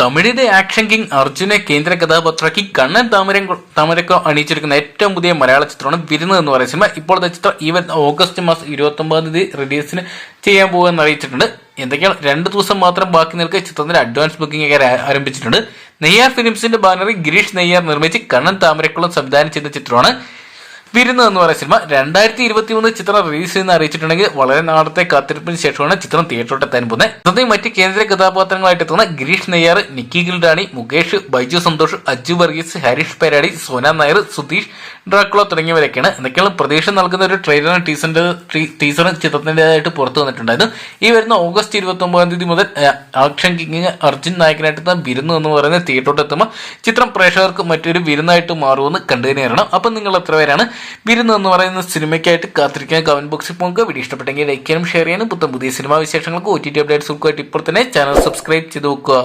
തമിഴിലെ action king അർജുനെ കേന്ദ്ര കഥാപാത്രമാക്കി കണ്ണൻ താമരം താമരക്കോ അണിയിച്ചിരിക്കുന്ന ഏറ്റവും പുതിയ മലയാള ചിത്രമാണ് വിരുന്ന് എന്ന് പറയുന്ന സിനിമ. ഇപ്പോഴത്തെ ചിത്രം ഈ വരുന്ന ഓഗസ്റ്റ് മാസം ഇരുപത്തി ഒമ്പതാം തീയതി റിലീസിന് ചെയ്യാൻ പോകുമെന്ന് അറിയിച്ചിട്ടുണ്ട്. എന്തൊക്കെയാണ്? രണ്ട് ദിവസം മാത്രം ബാക്കി നിൽക്കുക ചിത്രത്തിന്റെ അഡ്വാൻസ് ബുക്കിംഗ് ഒക്കെ ആരംഭിച്ചിട്ടുണ്ട്. നെയ്യാർ ഫിലിംസിന്റെ ബാനറിൽ ഗിരീഷ് നെയ്യാർ നിർമ്മിച്ച് കണ്ണൻ താമരക്കുളം സംവിധാനം ചെയ്ത ചിത്രമാണ്. വിരുന്ന് എന്ന് പറയുന്ന സിനിമ രണ്ടായിരത്തി ഇരുപത്തി മൂന്ന് ചിത്രം റിലീസ് ചെയ്യുന്ന അറിയിച്ചിട്ടുണ്ടെങ്കിൽ വളരെ നാളത്തെ കാത്തിരിപ്പിന് ശേഷമാണ് ചിത്രം തിയേറ്ററിൽ എത്താൻ പോകുന്നത്. ചിത്രത്തിൽ മറ്റ് കേന്ദ്ര കഥാപാത്രങ്ങളായിട്ട് എത്തുന്ന ഗിരീഷ് നെയ്യാർ നിക്കി ഗിൽഡാണി മുകേഷ് ബൈജു സന്തോഷ് അജു വർഗീസ് ഹരീഷ് പേരാടി സോന നായർ സുധീഷ് ഡ്രാക്കുള തുടങ്ങിയവരൊക്കെയാണ്. എന്തൊക്കെയാണ് പ്രതീക്ഷ നൽകുന്ന ഒരു ട്രെയിലറും ടീസറിന്റെ ടീസറും ചിത്രത്തിന്റെതായിട്ട് പുറത്തു വന്നിട്ടുണ്ടായിരുന്നു ഈ വരുന്ന ഓഗസ്റ്റ് ഇരുപത്തി ഒമ്പതാം തീയതി മുതൽ ആക്ഷൻ കിങ്ങിന് അർജുൻ നായകനായിട്ട് എത്തുന്ന വിരുന്ന് എന്ന് പറയുന്ന തിയേറ്ററിൽ എത്തുമ്പോൾ ചിത്രം പ്രേക്ഷകർക്ക് മറ്റൊരു വിരുന്നായിട്ട് മാറുമെന്ന് കണ്ടുതന്നെയാണ് അപ്പം നിങ്ങൾ എത്ര പേരാണ് വിരുന്ന് എന്ന് പറയുന്ന സിനിമയ്ക്കായിട്ട് കാത്തിരിക്കാൻ കമന്റ് ബോക്സിൽ പോകുക വീഡിയോ ഇഷ്ടപ്പെട്ടെങ്കിൽ ലൈക്ക് ചെയ്യാനും ഷെയർ ചെയ്യാനും. പുത്തൻ പുതിയ സിനിമാ വിശേഷങ്ങൾക്ക് ഒ ടി ടി അപ്ഡേറ്റ്സ് ഇപ്പോൾ തന്നെ ചാനൽ സബ്സ്ക്രൈബ് ചെയ്ത് നോക്കുക